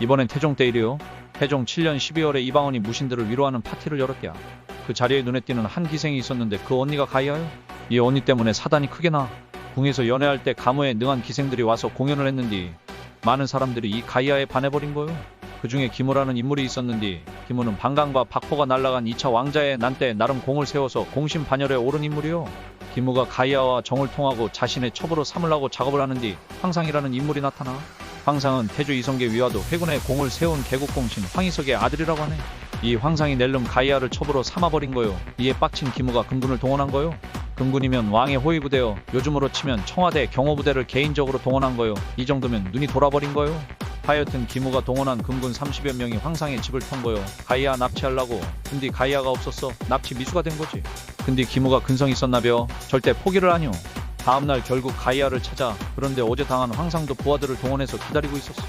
이번엔 태종 때 일이요. 태종 7년 12월에 이방원이 무신들을 위로하는 파티를 열었대야. 그 자리에 눈에 띄는 한 기생이 있었는데 그 언니가 가이아요. 이 언니 때문에 사단이 크게 나. 궁에서 연애할 때 가무에 능한 기생들이 와서 공연을 했는디 많은 사람들이 이 가이아에 반해버린 거요. 그 중에 기무라는 인물이 있었는디 기무는 방강과 박포가 날아간 2차 왕자의 난때 나름 공을 세워서 공심 반열에 오른 인물이요. 기무가 가이아와 정을 통하고 자신의 첩으로 삼으려고 작업을 하는디 황상이라는 인물이 나타나. 황상은 태조 이성계 위화도 회군의 공을 세운 개국공신 황희석의 아들이라고 하네. 이 황상이 낼름 가이아를 첩으로 삼아버린 거요. 이에 빡친 기무가 금군을 동원한 거요. 금군이면 왕의 호위부대요. 요즘으로 치면 청와대 경호부대를 개인적으로 동원한 거요. 이 정도면 눈이 돌아버린 거요. 하여튼 기무가 동원한 금군 30여 명이 황상의 집을 턴 거요. 가이아 납치하려고. 근데 가이아가 없었어. 납치 미수가 된 거지. 근데 기무가 근성 있었나벼. 절대 포기를 하뇨. 다음날 결국 가이아를 찾아. 그런데 어제 당한 황상도 부하들을 동원해서 기다리고 있었어.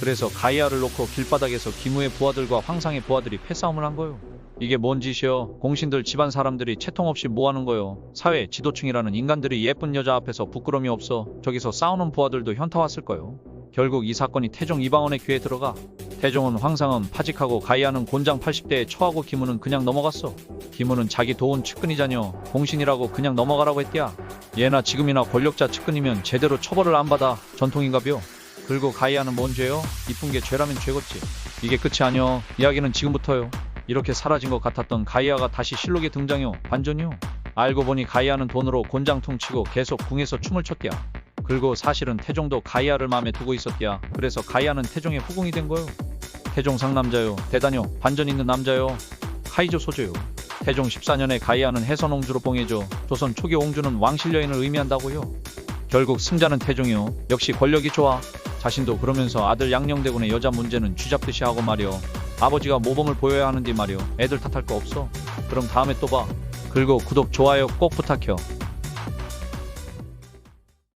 그래서 가이아를 놓고 길바닥에서 기무의 부하들과 황상의 부하들이 패싸움을 한 거요. 이게 뭔 짓이여? 공신들 집안 사람들이 채통 없이 뭐하는 거요? 사회 지도층이라는 인간들이 예쁜 여자 앞에서 부끄러움이 없어 저기서 싸우는 부하들도 현타 왔을 거요. 결국 이 사건이 태종 이방원의 귀에 들어가 태종은 황상은 파직하고 가이아는 곤장 80대에 처하고 기무는 그냥 넘어갔어. 기무는 자기 도운 측근이자녀 공신이라고 그냥 넘어가라고 했디야. 예나 지금이나 권력자 측근이면 제대로 처벌을 안 받아 전통인가벼. 그리고 가이아는 뭔 죄요? 이쁜 게 죄라면 죄겠지. 이게 끝이 아니여. 이야기는 지금부터요. 이렇게 사라진 것 같았던 가이아가 다시 실록에 등장요. 반전이요. 알고 보니 가이아는 돈으로 곤장통 치고 계속 궁에서 춤을 췄디야. 그리고 사실은 태종도 가이아를 마음에 두고 있었디야. 그래서 가이아는 태종의 후궁이 된 거요. 태종 상남자요. 대단요. 반전 있는 남자요. 카이조 소조요. 태종 14년에 가이아는 해선옹주로 봉해줘. 조선 초기 옹주는 왕실여인을 의미한다고요. 결국 승자는 태종이요. 역시 권력이 좋아. 자신도 그러면서 아들 양녕대군의 여자 문제는 쥐잡듯이 하고 말이요. 아버지가 모범을 보여야 하는데 말이요. 애들 탓할 거 없어. 그럼 다음에 또 봐. 그리고 구독, 좋아요 꼭 부탁해요.